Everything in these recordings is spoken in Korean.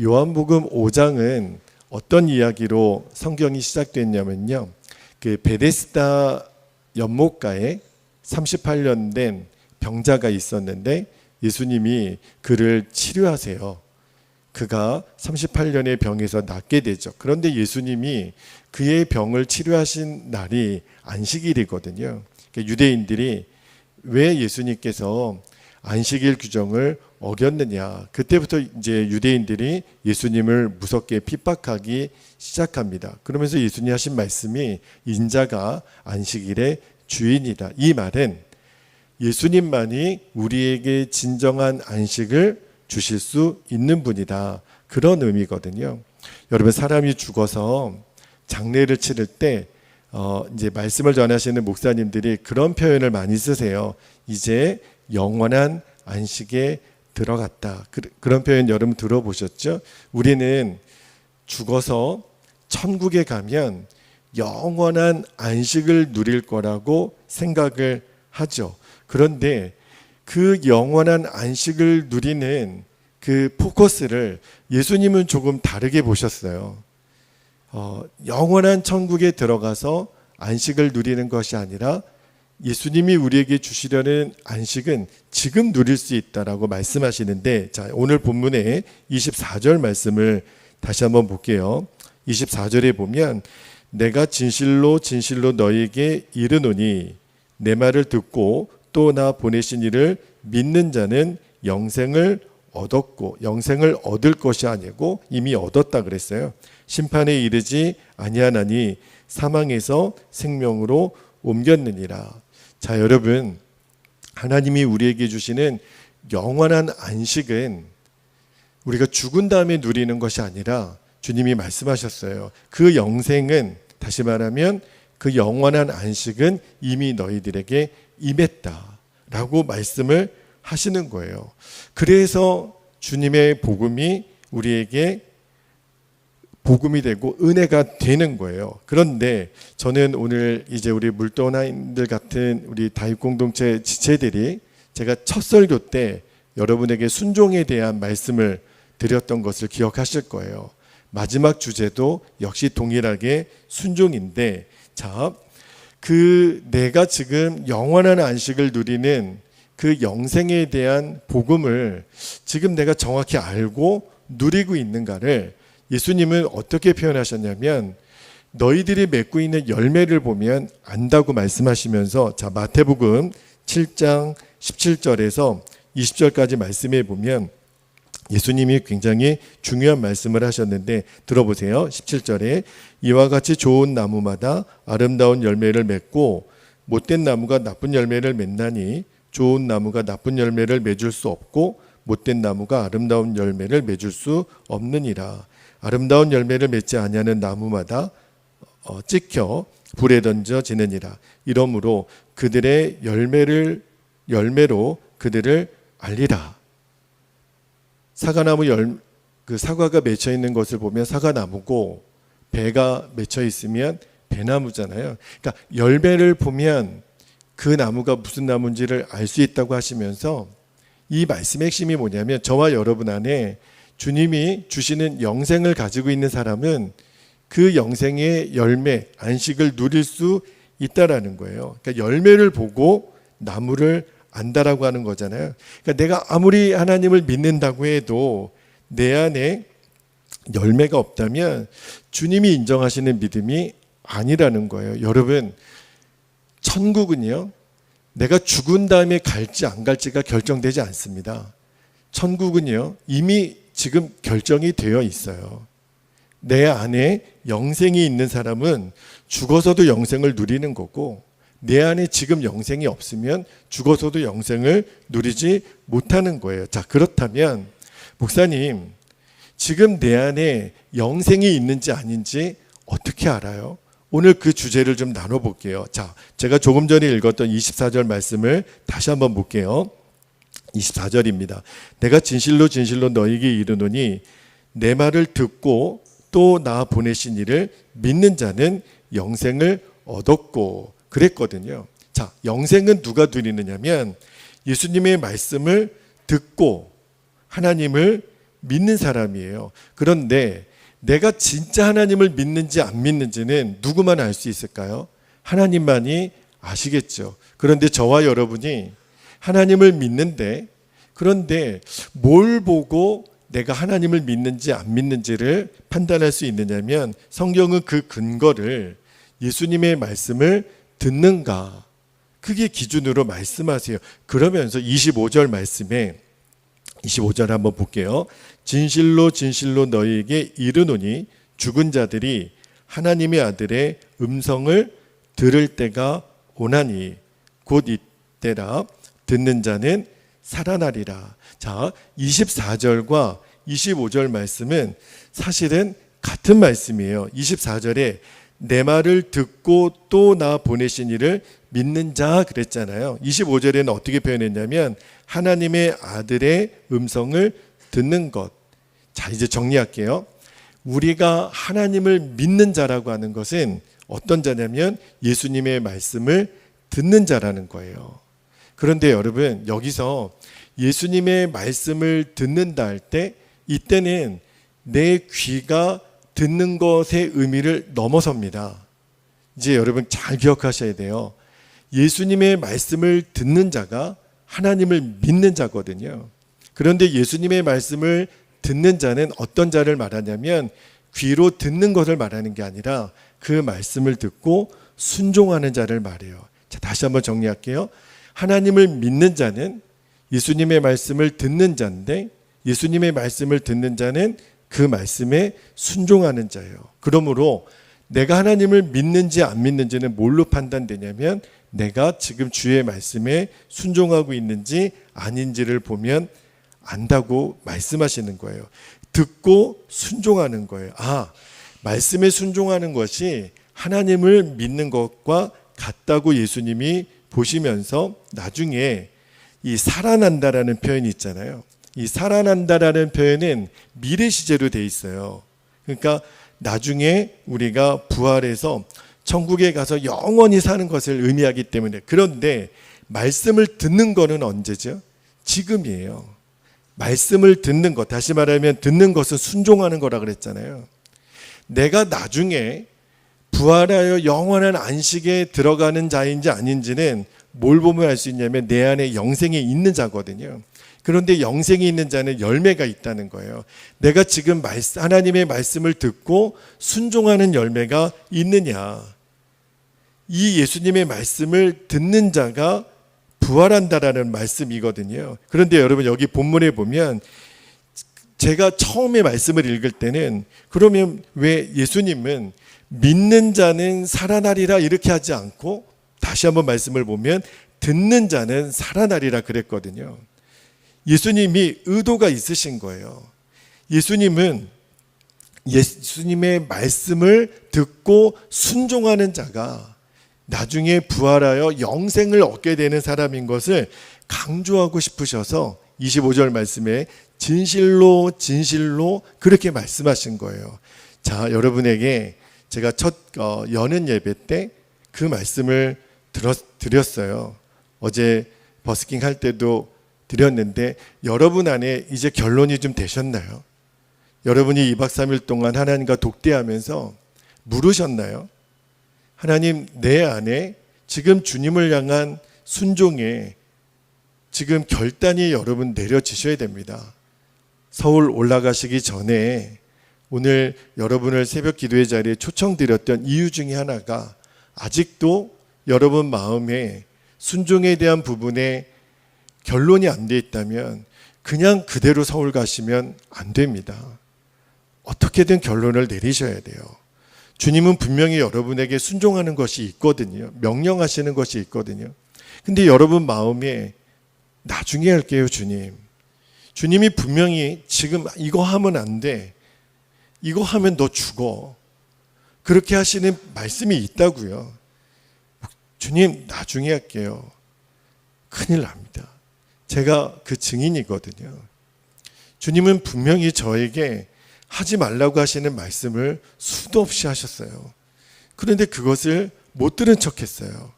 요한복음 5장은 어떤 이야기로 성경이 시작됐냐면요. 그 베데스다 연못가에 38년 된 병자가 있었는데 예수님이 그를 치료하세요. 그가 38년의 병에서 낫게 되죠. 그런데 예수님이 그의 병을 치료하신 날이 안식일이거든요. 그러니까 유대인들이 왜 예수님께서 안식일 규정을 어겼느냐. 그때부터 이제 유대인들이 예수님을 무섭게 핍박하기 시작합니다. 그러면서 예수님 하신 말씀이 인자가 안식일의 주인이다. 이 말은 예수님만이 우리에게 진정한 안식을 주실 수 있는 분이다. 그런 의미거든요. 여러분 사람이 죽어서 장례를 치를 때 어, 이제 말씀을 전하시는 목사님들이 그런 표현을 많이 쓰세요. 이제 영원한 안식에 들어갔다. 그, 그런 표현 여러분 들어보셨죠? 우리는 죽어서 천국에 가면 영원한 안식을 누릴 거라고 생각을 하죠. 그런데 그 영원한 안식을 누리는 그 포커스를 예수님은 조금 다르게 보셨어요. 어, 영원한 천국에 들어가서 안식을 누리는 것이 아니라 예수님이 우리에게 주시려는 안식은 지금 누릴 수 있다라고 말씀하시는데 자, 오늘 본문의 24절 말씀을 다시 한번 볼게요. 24절에 보면 내가 진실로 진실로 너희에게 이르노니 내 말을 듣고 또 나 보내신 이를 믿는 자는 영생을 얻었고 영생을 얻을 것이 아니고 이미 얻었다 그랬어요. 심판에 이르지 아니하나니 사망에서 생명으로 옮겼느니라. 자, 여러분 하나님이 우리에게 주시는 영원한 안식은 우리가 죽은 다음에 누리는 것이 아니라 주님이 말씀하셨어요. 그 영생은 다시 말하면 그 영원한 안식은 이미 너희들에게 임했다 라고 말씀을 하시는 거예요. 그래서 주님의 복음이 우리에게 복음이 되고 은혜가 되는 거예요. 그런데 저는 오늘 이제 우리 물도나인들 같은 우리 다육 공동체 지체들이 제가 첫 설교 때 여러분에게 순종에 대한 말씀을 드렸던 것을 기억하실 거예요. 마지막 주제도 역시 동일하게 순종인데 자, 그 내가 지금 영원한 안식을 누리는 그 영생에 대한 복음을 지금 내가 정확히 알고 누리고 있는가를 예수님은 어떻게 표현하셨냐면 너희들이 맺고 있는 열매를 보면 안다고 말씀하시면서 자 마태복음 7장 17절에서 20절까지 말씀해 보면 예수님이 굉장히 중요한 말씀을 하셨는데 들어보세요. 17절에 이와 같이 좋은 나무마다 아름다운 열매를 맺고 못된 나무가 나쁜 열매를 맺나니 좋은 나무가 나쁜 열매를 맺을 수 없고 못된 나무가 아름다운 열매를 맺을 수 없느니라. 아름다운 열매를 맺지 아니하는 나무마다 어, 찍혀 불에 던져지느니라. 이러므로 그들의 열매를 열매로 그들을 알리라. 사과나무 열, 그 사과가 맺혀 있는 것을 보면 사과나무고 배가 맺혀 있으면 배나무잖아요. 그러니까 열매를 보면 그 나무가 무슨 나무인지를 알 수 있다고 하시면서 이 말씀의 핵심이 뭐냐면 저와 여러분 안에 주님이 주시는 영생을 가지고 있는 사람은 그 영생의 열매, 안식을 누릴 수 있다라는 거예요. 그러니까 열매를 보고 나무를 안다라고 하는 거잖아요. 그러니까 내가 아무리 하나님을 믿는다고 해도 내 안에 열매가 없다면 주님이 인정하시는 믿음이 아니라는 거예요. 여러분, 천국은요, 내가 죽은 다음에 갈지 안 갈지가 결정되지 않습니다. 천국은요, 이미 지금 결정이 되어 있어요. 내 안에 영생이 있는 사람은 죽어서도 영생을 누리는 거고, 내 안에 지금 영생이 없으면 죽어서도 영생을 누리지 못하는 거예요. 자, 그렇다면, 목사님, 지금 내 안에 영생이 있는지 아닌지 어떻게 알아요? 오늘 그 주제를 좀 나눠 볼게요. 자, 제가 조금 전에 읽었던 24절 말씀을 다시 한번 볼게요. 24절입니다. 내가 진실로 진실로 너에게 이르노니 내 말을 듣고 또 나 보내신 이를 믿는 자는 영생을 얻었고 그랬거든요. 자, 영생은 누가 누리느냐면 예수님의 말씀을 듣고 하나님을 믿는 사람이에요. 그런데 내가 진짜 하나님을 믿는지 안 믿는지는 누구만 알 수 있을까요? 하나님만이 아시겠죠. 그런데 저와 여러분이 하나님을 믿는데 그런데 뭘 보고 내가 하나님을 믿는지 안 믿는지를 판단할 수 있느냐면 성경은 그 근거를 예수님의 말씀을 듣는가 그게 기준으로 말씀하세요. 그러면서 25절 말씀에 25절 한번 볼게요. 진실로 진실로 너희에게 이르노니 죽은 자들이 하나님의 아들의 음성을 들을 때가 오나니 곧 이때라 듣는 자는 살아나리라. 자, 24절과 25절 말씀은 사실은 같은 말씀이에요. 24절에 내 말을 듣고 또 나 보내신 이를 믿는 자 그랬잖아요. 25절에는 어떻게 표현했냐면 하나님의 아들의 음성을 듣는 것. 자, 이제 정리할게요. 우리가 하나님을 믿는 자라고 하는 것은 어떤 자냐면 예수님의 말씀을 듣는 자라는 거예요. 그런데 여러분, 여기서 예수님의 말씀을 듣는다 할 때 이때는 내 귀가 듣는 것의 의미를 넘어섭니다. 이제 여러분 잘 기억하셔야 돼요. 예수님의 말씀을 듣는 자가 하나님을 믿는 자거든요. 그런데 예수님의 말씀을 듣는 자는 어떤 자를 말하냐면 귀로 듣는 것을 말하는 게 아니라 그 말씀을 듣고 순종하는 자를 말해요. 자, 다시 한번 정리할게요. 하나님을 믿는 자는 예수님의 말씀을 듣는 자인데 예수님의 말씀을 듣는 자는 그 말씀에 순종하는 자예요. 그러므로 내가 하나님을 믿는지 안 믿는지는 뭘로 판단되냐면 내가 지금 주의 말씀에 순종하고 있는지 아닌지를 보면 안다고 말씀하시는 거예요. 듣고 순종하는 거예요. 아, 말씀에 순종하는 것이 하나님을 믿는 것과 같다고 예수님이 보시면서 나중에 이 살아난다라는 표현이 있잖아요. 이 살아난다라는 표현은 미래 시제로 돼 있어요. 그러니까 나중에 우리가 부활해서 천국에 가서 영원히 사는 것을 의미하기 때문에 그런데 말씀을 듣는 거는 언제죠? 지금이에요. 말씀을 듣는 것 다시 말하면 듣는 것은 순종하는 거라 그랬잖아요. 내가 나중에 부활하여 영원한 안식에 들어가는 자인지 아닌지는 뭘 보면 알 수 있냐면 내 안에 영생이 있는 자거든요. 그런데 영생이 있는 자는 열매가 있다는 거예요. 내가 지금 하나님의 말씀을 듣고 순종하는 열매가 있느냐. 이 예수님의 말씀을 듣는 자가 부활한다라는 말씀이거든요. 그런데 여러분 여기 본문에 보면 제가 처음에 말씀을 읽을 때는 그러면 왜 예수님은 믿는 자는 살아나리라 이렇게 하지 않고 다시 한번 말씀을 보면 듣는 자는 살아나리라 그랬거든요. 예수님이 의도가 있으신 거예요. 예수님은 예수님의 말씀을 듣고 순종하는 자가 나중에 부활하여 영생을 얻게 되는 사람인 것을 강조하고 싶으셔서 25절 말씀에 진실로 진실로 그렇게 말씀하신 거예요. 자, 여러분에게 제가 첫 어, 여는 예배 때 그 말씀을 들었, 드렸어요. 어제 버스킹 할 때도 드렸는데 여러분 안에 이제 결론이 좀 되셨나요? 여러분이 2박 3일 동안 하나님과 독대하면서 물으셨나요? 하나님 내 안에 지금 주님을 향한 순종에 지금 결단이 여러분 내려지셔야 됩니다. 서울 올라가시기 전에 오늘 여러분을 새벽 기도의 자리에 초청드렸던 이유 중에 하나가 아직도 여러분 마음에 순종에 대한 부분에 결론이 안 돼 있다면 그냥 그대로 서울 가시면 안 됩니다. 어떻게든 결론을 내리셔야 돼요. 주님은 분명히 여러분에게 순종하는 것이 있거든요. 명령하시는 것이 있거든요. 근데 여러분 마음에 나중에 할게요, 주님. 주님이 분명히 지금 이거 하면 안 돼. 이거 하면 너 죽어. 그렇게 하시는 말씀이 있다고요. 주님, 나중에 할게요. 큰일 납니다. 제가 그 증인이거든요. 주님은 분명히 저에게 하지 말라고 하시는 말씀을 수도 없이 하셨어요. 그런데 그것을 못 들은 척 했어요.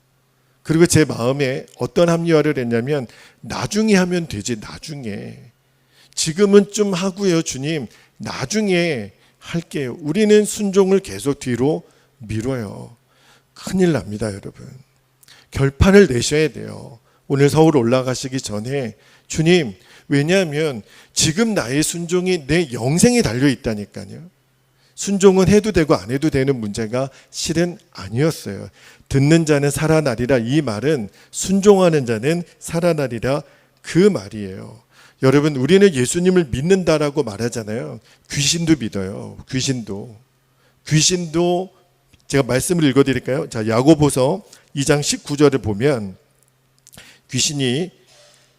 그리고 제 마음에 어떤 합리화를 했냐면 나중에 하면 되지 나중에 지금은 좀 하고요, 주님. 나중에 할게요. 우리는 순종을 계속 뒤로 미뤄요. 큰일 납니다, 여러분. 결판을 내셔야 돼요. 오늘 서울 올라가시기 전에 주님, 왜냐하면 지금 나의 순종이 내 영생에 달려 있다니까요. 순종은 해도 되고 안 해도 되는 문제가 실은 아니었어요. 듣는 자는 살아나리라 이 말은 순종하는 자는 살아나리라 그 말이에요. 여러분, 우리는 예수님을 믿는다라고 말하잖아요. 귀신도 믿어요. 귀신도. 귀신도 제가 말씀을 읽어 드릴까요? 자, 야고보서 2장 19절을 보면 귀신이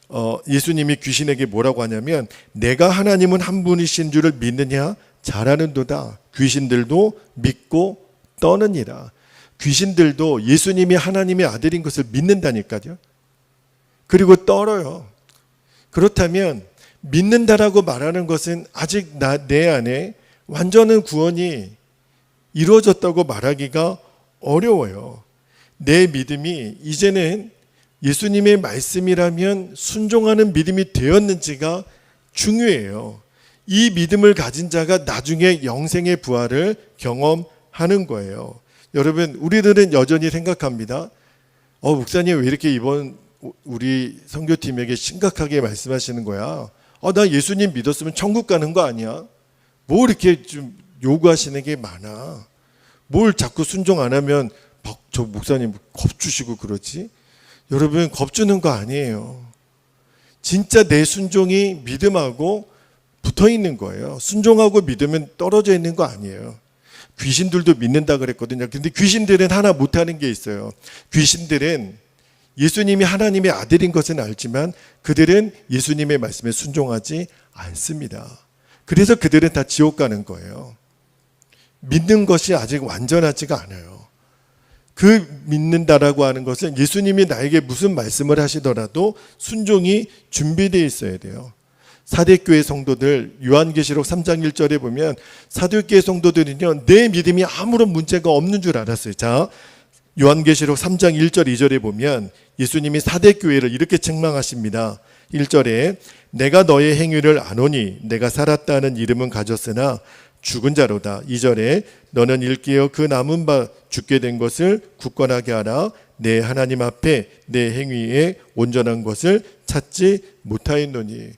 어, 예수님이 귀신에게 뭐라고 하냐면 내가 하나님은 한 분이신 줄을 믿느냐 잘하는도다 귀신들도 믿고 떠느니라 귀신들도 예수님이 하나님의 아들인 것을 믿는다니까요 그리고 떨어요 그렇다면 믿는다라고 말하는 것은 아직 나, 내 안에 완전한 구원이 이루어졌다고 말하기가 어려워요 내 믿음이 이제는 예수님의 말씀이라면 순종하는 믿음이 되었는지가 중요해요. 이 믿음을 가진 자가 나중에 영생의 부활을 경험하는 거예요. 여러분, 우리들은 여전히 생각합니다. 어, 목사님 왜 이렇게 이번 우리 선교팀에게 심각하게 말씀하시는 거야? 어, 나 예수님 믿었으면 천국 가는 거 아니야? 뭐 이렇게 좀 요구하시는 게 많아? 뭘 자꾸 순종 안 하면 막저 목사님 겁주시고 그러지? 여러분 겁주는 거 아니에요. 진짜 내 순종이 믿음하고 붙어 있는 거예요. 순종하고 믿으면 떨어져 있는 거 아니에요. 귀신들도 믿는다 그랬거든요. 근데 귀신들은 하나 못하는 게 있어요. 귀신들은 예수님이 하나님의 아들인 것은 알지만 그들은 예수님의 말씀에 순종하지 않습니다. 그래서 그들은 다 지옥 가는 거예요. 믿는 것이 아직 완전하지가 않아요. 그 믿는다라고 하는 것은 예수님이 나에게 무슨 말씀을 하시더라도 순종이 준비되어 있어야 돼요. 사대교회 성도들 요한계시록 3장 1절에 보면 사대교회 성도들은요 내 믿음이 아무런 문제가 없는 줄 알았어요. 자 요한계시록 3장 1절 2절에 보면 예수님이 사대 교회를 이렇게 책망하십니다. 1절에 내가 너의 행위를 아노니 내가 살았다는 이름은 가졌으나 죽은 자로다. 2절에 너는 일깨어 그 남은 바 죽게 된 것을 굳건하게 하라. 내 하나님 앞에 내 행위에 온전한 것을 찾지 못하였노니.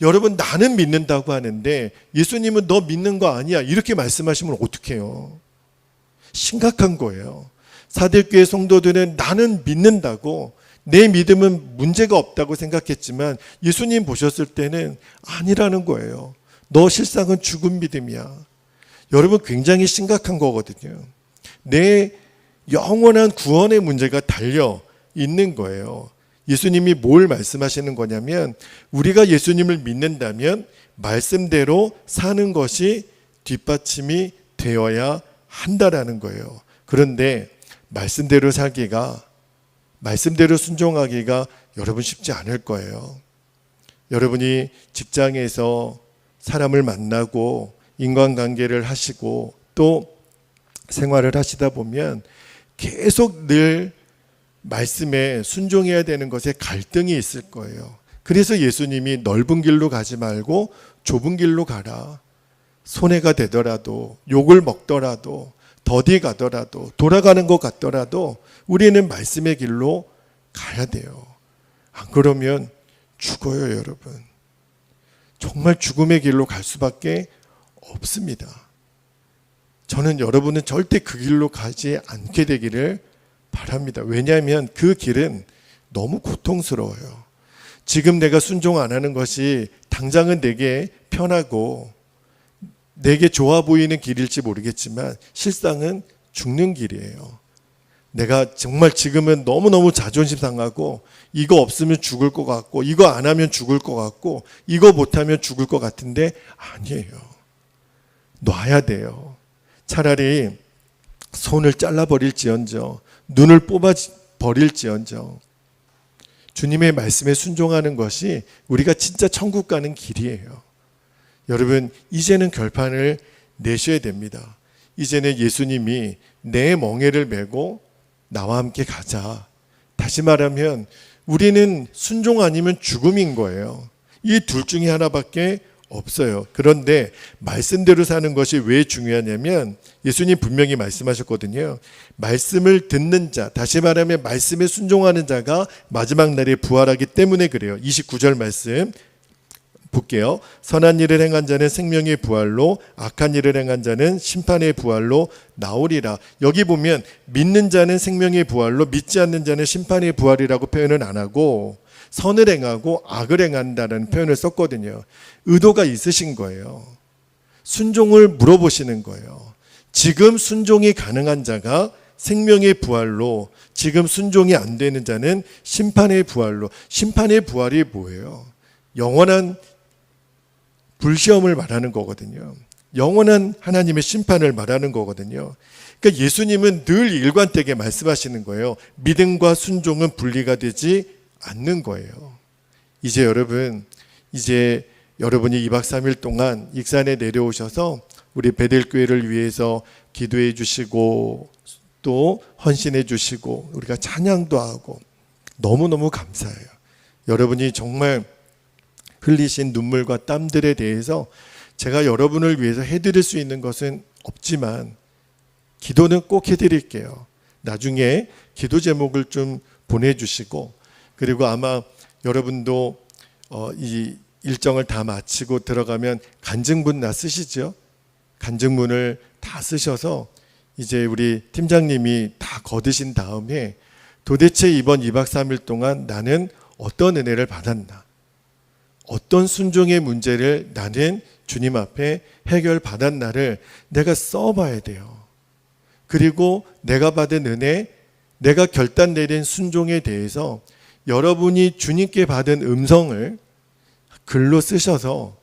여러분 나는 믿는다고 하는데 예수님은 너 믿는 거 아니야. 이렇게 말씀하시면 어떡해요? 심각한 거예요. 사대교회 성도들은 나는 믿는다고 내 믿음은 문제가 없다고 생각했지만 예수님 보셨을 때는 아니라는 거예요. 너 실상은 죽은 믿음이야. 여러분 굉장히 심각한 거거든요. 내 영원한 구원의 문제가 달려 있는 거예요. 예수님이 뭘 말씀하시는 거냐면 우리가 예수님을 믿는다면 말씀대로 사는 것이 뒷받침이 되어야 한다라는 거예요. 그런데 말씀대로 살기가 말씀대로 순종하기가 여러분 쉽지 않을 거예요. 여러분이 직장에서 사람을 만나고 인간관계를 하시고 또 생활을 하시다 보면 계속 늘 말씀에 순종해야 되는 것에 갈등이 있을 거예요. 그래서 예수님이 넓은 길로 가지 말고 좁은 길로 가라. 손해가 되더라도 욕을 먹더라도 더디 가더라도 돌아가는 것 같더라도 우리는 말씀의 길로 가야 돼요. 안 그러면 죽어요, 여러분. 정말 죽음의 길로 갈 수밖에 없습니다. 저는 여러분은 절대 그 길로 가지 않게 되기를 바랍니다. 왜냐하면 그 길은 너무 고통스러워요. 지금 내가 순종 안 하는 것이 당장은 내게 편하고 내게 좋아 보이는 길일지 모르겠지만 실상은 죽는 길이에요. 내가 정말 지금은 너무너무 자존심 상하고 이거 없으면 죽을 것 같고 이거 안 하면 죽을 것 같고 이거 못하면 죽을 것 같은데 아니에요. 놔야 돼요. 차라리 손을 잘라버릴지언정, 눈을 뽑아버릴지언정, 주님의 말씀에 순종하는 것이 우리가 진짜 천국 가는 길이에요. 여러분, 이제는 결판을 내셔야 됩니다. 이제는 예수님이 내 멍에를 메고 나와 함께 가자. 다시 말하면 우리는 순종 아니면 죽음인 거예요. 이 둘 중에 하나밖에 없어요. 그런데 말씀대로 사는 것이 왜 중요하냐면 예수님 분명히 말씀하셨거든요. 말씀을 듣는 자, 다시 말하면 말씀에 순종하는 자가 마지막 날에 부활하기 때문에 그래요. 29절 말씀 볼게요. 선한 일을 행한 자는 생명의 부활로 악한 일을 행한 자는 심판의 부활로 나오리라. 여기 보면 믿는 자는 생명의 부활로 믿지 않는 자는 심판의 부활이라고 표현은 안 하고 선을 행하고 악을 행한다는 표현을 썼거든요. 의도가 있으신 거예요. 순종을 물어보시는 거예요. 지금 순종이 가능한 자가 생명의 부활로 지금 순종이 안 되는 자는 심판의 부활로 심판의 부활이 뭐예요? 영원한 불시험을 말하는 거거든요. 영원한 하나님의 심판을 말하는 거거든요. 그러니까 예수님은 늘 일관되게 말씀하시는 거예요. 믿음과 순종은 분리가 되지 않는 거예요. 이제 여러분, 이제 여러분이 2박 3일 동안 익산에 내려오셔서 우리 베델교회를 위해서 기도해 주시고 또 헌신해 주시고 우리가 찬양도 하고 너무너무 감사해요. 여러분이 정말 흘리신 눈물과 땀들에 대해서 제가 여러분을 위해서 해드릴 수 있는 것은 없지만 기도는 꼭 해드릴게요. 나중에 기도 제목을 좀 보내주시고 그리고 아마 여러분도 어, 이 일정을 다 마치고 들어가면 간증문 나 쓰시죠? 간증문을 다 쓰셔서 이제 우리 팀장님이 다 거두신 다음에 도대체 이번 2박 3일 동안 나는 어떤 은혜를 받았나? 어떤 순종의 문제를 나는 주님 앞에 해결 받았나를 내가 써봐야 돼요. 그리고 내가 받은 은혜, 내가 결단 내린 순종에 대해서 여러분이 주님께 받은 음성을 글로 쓰셔서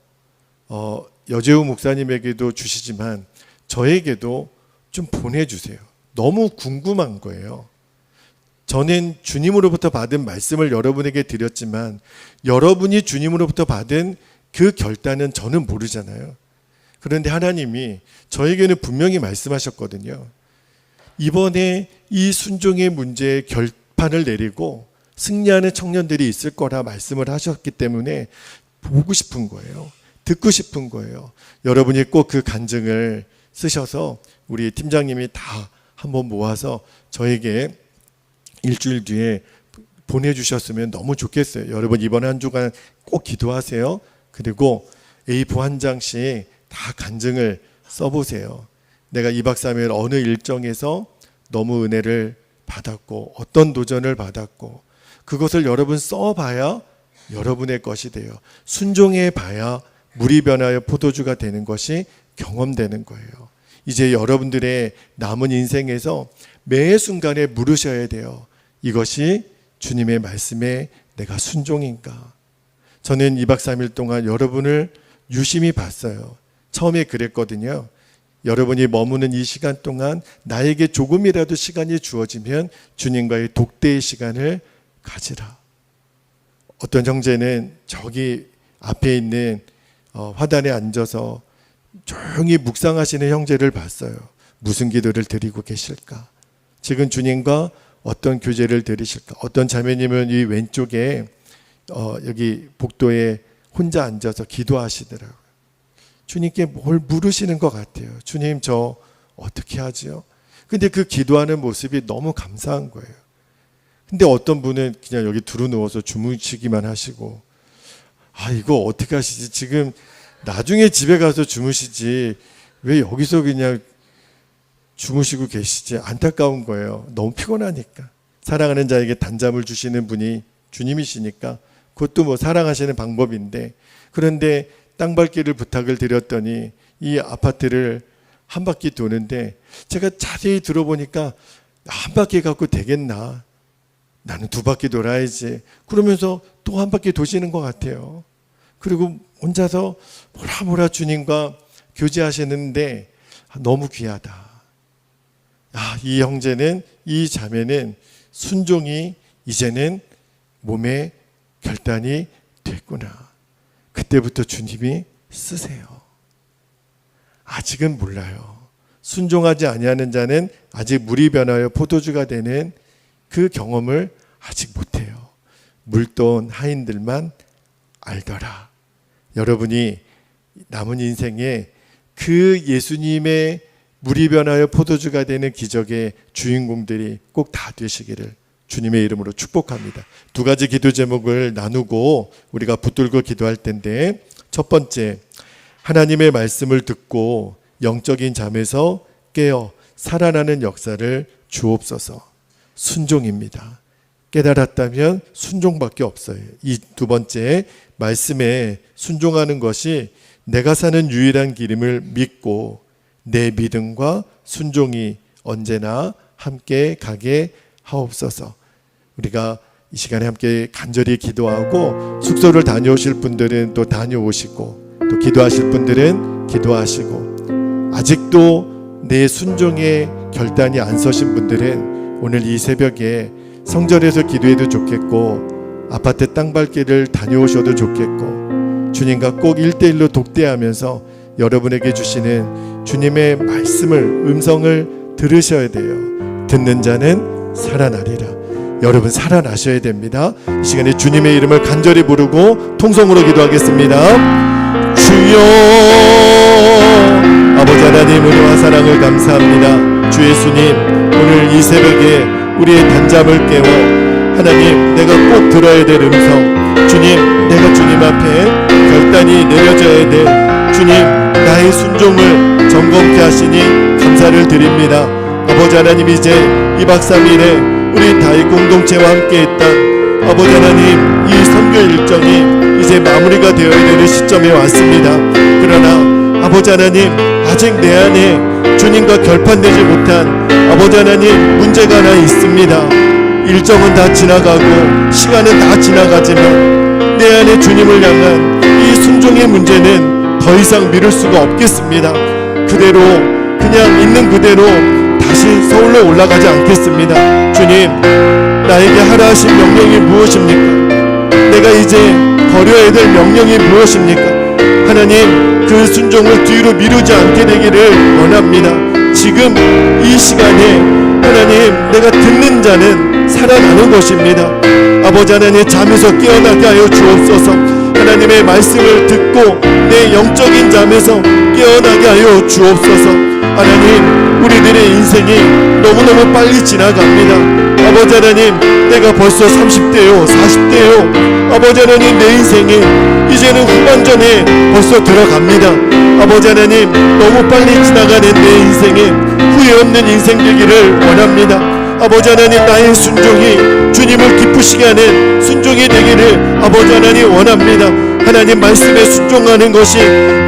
어, 여재우 목사님에게도 주시지만 저에게도 좀 보내주세요. 너무 궁금한 거예요. 저는 주님으로부터 받은 말씀을 여러분에게 드렸지만 여러분이 주님으로부터 받은 그 결단은 저는 모르잖아요. 그런데 하나님이 저에게는 분명히 말씀하셨거든요. 이번에 이 순종의 문제에 결판을 내리고 승리하는 청년들이 있을 거라 말씀을 하셨기 때문에 보고 싶은 거예요. 듣고 싶은 거예요. 여러분이 꼭 그 간증을 쓰셔서 우리 팀장님이 다 한번 모아서 저에게 일주일 뒤에 보내주셨으면 너무 좋겠어요. 여러분 이번 한 주간 꼭 기도하세요. 그리고 A4 한 장씩 다 간증을 써보세요. 내가 2박 3일 어느 일정에서 너무 은혜를 받았고 어떤 도전을 받았고 그것을 여러분 써봐야 여러분의 것이 돼요. 순종해 봐야 물이 변하여 포도주가 되는 것이 경험되는 거예요. 이제 여러분들의 남은 인생에서 매 순간에 물으셔야 돼요. 이것이 주님의 말씀에 내가 순종인가? 저는 2박 3일 동안 여러분을 유심히 봤어요. 처음에 그랬거든요. 여러분이 머무는 이 시간 동안 나에게 조금이라도 시간이 주어지면 주님과의 독대의 시간을 가지라. 어떤 형제는 저기 앞에 있는 어, 화단에 앉아서 조용히 묵상하시는 형제를 봤어요. 무슨 기도를 드리고 계실까? 지금 주님과 어떤 교제를 드리실까? 어떤 자매님은 이 왼쪽에 어, 여기 복도에 혼자 앉아서 기도하시더라고요. 주님께 뭘 물으시는 것 같아요. 주님 저 어떻게 하지요? 근데 그 기도하는 모습이 너무 감사한 거예요. 근데 어떤 분은 그냥 여기 두루 누워서 주무시기만 하시고 아 이거 어떻게 하시지? 지금 나중에 집에 가서 주무시지 왜 여기서 그냥 주무시고 계시지 안타까운 거예요. 너무 피곤하니까. 사랑하는 자에게 단잠을 주시는 분이 주님이시니까 그것도 뭐 사랑하시는 방법인데 그런데 땅밟기를 부탁을 드렸더니 이 아파트를 한 바퀴 도는데 제가 자세히 들어보니까 한 바퀴 갖고 되겠나? 나는 두 바퀴 돌아야지. 그러면서 또 한 바퀴 도시는 것 같아요. 그리고 혼자서 뭐라 뭐라 주님과 교제하시는데 너무 귀하다 아, 이 형제는 이 자매는 순종이 이제는 몸에 결단이 됐구나. 그때부터 주님이 쓰세요. 아직은 몰라요. 순종하지 아니하는 자는 아직 물이 변하여 포도주가 되는 그 경험을 아직 못해요. 물돈 하인들만 알더라. 여러분이 남은 인생에 그 예수님의 물이 변하여 포도주가 되는 기적의 주인공들이 꼭 다 되시기를 주님의 이름으로 축복합니다. 두 가지 기도 제목을 나누고 우리가 붙들고 기도할 텐데 첫 번째 하나님의 말씀을 듣고 영적인 잠에서 깨어 살아나는 역사를 주옵소서. 순종입니다. 깨달았다면 순종밖에 없어요. 이 두 번째 말씀에 순종하는 것이 내가 사는 유일한 길임을 믿고 내 믿음과 순종이 언제나 함께 가게 하옵소서. 우리가 이 시간에 함께 간절히 기도하고 숙소를 다녀오실 분들은 또 다녀오시고 또 기도하실 분들은 기도하시고 아직도 내 순종의 결단이 안 서신 분들은 오늘 이 새벽에 성전에서 기도해도 좋겠고 아파트 땅밟기를 다녀오셔도 좋겠고 주님과 꼭 1대1로 독대하면서 여러분에게 주시는 주님의 말씀을 음성을 들으셔야 돼요. 듣는 자는 살아나리라. 여러분 살아나셔야 됩니다. 이 시간에 주님의 이름을 간절히 부르고 통성으로 기도하겠습니다. 주여 아버지 하나님 은혜와 사랑을 감사합니다. 주 예수님 오늘 이 새벽에 우리의 단잠을 깨워 하나님 내가 꼭 들어야 될 음성 주님 내가 주님 앞에 결단이 내려져야 될 주님 나의 순종을 점검케 하시니 감사를 드립니다. 아버지 하나님 이제 2박 3일에 우리 다이 공동체와 함께 했던 아버지 하나님 이 선교 일정이 이제 마무리가 되어야 되는 시점에 왔습니다. 그러나 아버지 하나님 아직 내 안에 주님과 결판되지 못한 아버지 하나님 문제가 하나 있습니다. 일정은 다 지나가고 시간은 다 지나가지만 내 안에 주님을 향한 이 순종의 문제는 더 이상 미룰 수가 없겠습니다. 그대로 그냥 있는 그대로 다시 서울로 올라가지 않겠습니다. 주님, 나에게 하라 하신 명령이 무엇입니까? 내가 이제 버려야 될 명령이 무엇입니까? 하나님, 그 순종을 뒤로 미루지 않게 되기를 원합니다. 지금 이 시간에 하나님, 내가 듣는 자는 살아나는 것입니다. 아버지 하나님, 잠에서 깨어나게 하여 주옵소서. 하나님의 말씀을 듣고 내 영적인 잠에서 깨어나게 하여 주옵소서. 하나님, 우리들의 인생이 너무너무 빨리 지나갑니다. 아버지 하나님, 내가 벌써 30대요, 40대요. 아버지 하나님, 내 인생이 이제는 후반전에 벌써 들어갑니다. 아버지 하나님, 너무 빨리 지나가는 내 인생에 후회 없는 인생 되기를 원합니다. 아버지 하나님, 나의 순종이 주님을 기쁘시게 하는 순종이 되기를 아버지 하나님 원합니다. 하나님 말씀에 순종하는 것이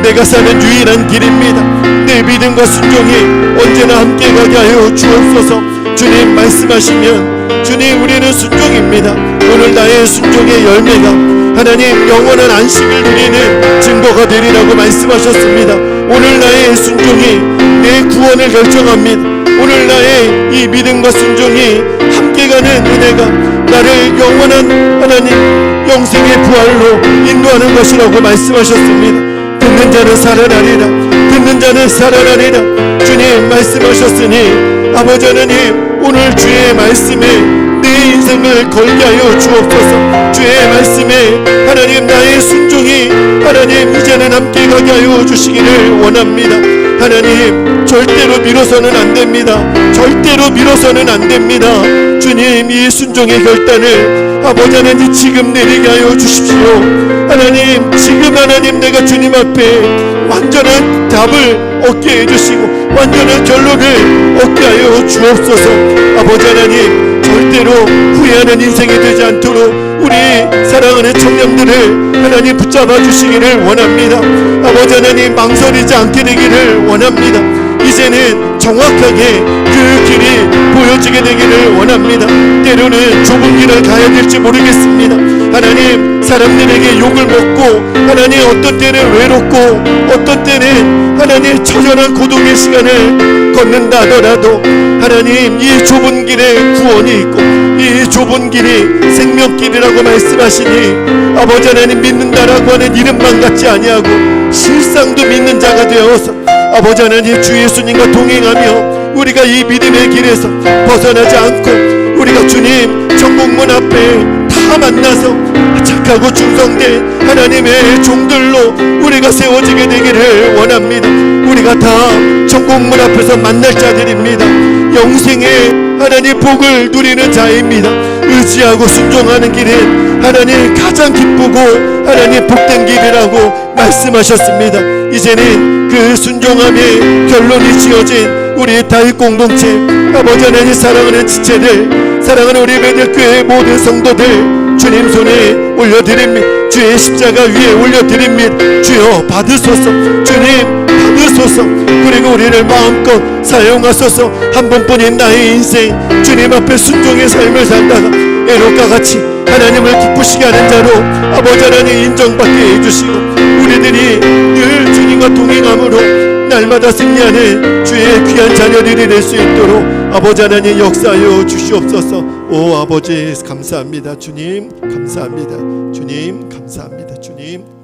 내가 사는 유일한 길입니다. 내 믿음과 순종이 언제나 함께 가게 하여 주옵소서. 주님 말씀하시면 주님 우리는 순종입니다. 오늘 나의 순종의 열매가 하나님 영원한 안식을 누리는 증거가 되리라고 말씀하셨습니다. 오늘 나의 순종이 내 구원을 결정합니다. 오늘 나의 이 믿음과 순종이 함께 가는 은혜가 나를 영원한 하나님 영생의 부활로 인도하는 것이라고 말씀하셨습니다. 듣는 자는 살아나리라. 듣는 자는 살아나리라. 주님 말씀하셨으니 아버지 하나님 오늘 주의 말씀에 내 인생을 걸게 하여 주옵소서. 주의 말씀에 하나님 나의 순종이 하나님 이제는 함께 가게 하여 주시기를 원합니다. 하나님 절대로 미뤄서는 안 됩니다. 절대로 미뤄서는 안 됩니다. 주님 이 순종의 결단을 아버지 하나님 지금 내리게 하여 주십시오. 하나님 지금 하나님 내가 주님 앞에 완전한 답을 얻게 해주시고 완전한 결론을 얻게 하여 주옵소서. 아버지 하나님 절대로 후회하는 인생이 되지 않도록 우리 사랑하는 청년들을 하나님 붙잡아 주시기를 원합니다. 아버지 하나님 망설이지 않게 되기를 원합니다. 이제는 정확하게 그 길이 보여지게 되기를 원합니다. 때로는 좁은 길을 가야 될지 모르겠습니다. 하나님 사람들에게 욕을 먹고 하나님 어떤 때는 외롭고 어떤 때는 하나님 처절한 고독의 시간을 걷는다 하더라도 하나님 이 좁은 길에 구원이 있고 이 좁은 길이 생명길이라고 말씀하시니 아버지 하나님 믿는다라고 하는 이름만 같지 아니하고 실상도 믿는 자가 되어서 아버지 하나님 주 예수님과 동행하며 우리가 이 믿음의 길에서 벗어나지 않고 우리가 주님 천국문 앞에 다 만나서 착하고 충성된 하나님의 종들로 우리가 세워지게 되기를 원합니다. 우리가 다 천국문 앞에서 만날 자들입니다. 영생의 하나님 복을 누리는 자입니다. 의지하고 순종하는 길은 하나님 가장 기쁘고 하나님 복된 길이라고 말씀하셨습니다. 이제는 그 순종함의 결론이 지어진 우리 다윗 공동체 아버지 하나님 사랑하는 지체들 사랑하는 우리 매들교회 모든 성도들 주님 손에 올려드립니다. 주의 십자가 위에 올려드립니다. 주여 받으소서. 주님 받으소서. 그리고 우리를 마음껏 사용하소서. 한 번뿐인 나의 인생. 주님 앞에 순종의 삶을 살다가 에녹과 같이 하나님을 기쁘시게 하는 자로 아버지 하나님 인정받게 해주시고 우리들이 늘 주님과 동행함으로 날마다 승리하는 주의 귀한 자녀들이 될 수 있도록 아버지 하나님 역사하여 주시옵소서 오 아버지 감사합니다 주님. 감사합니다 주님. 감사합니다 주님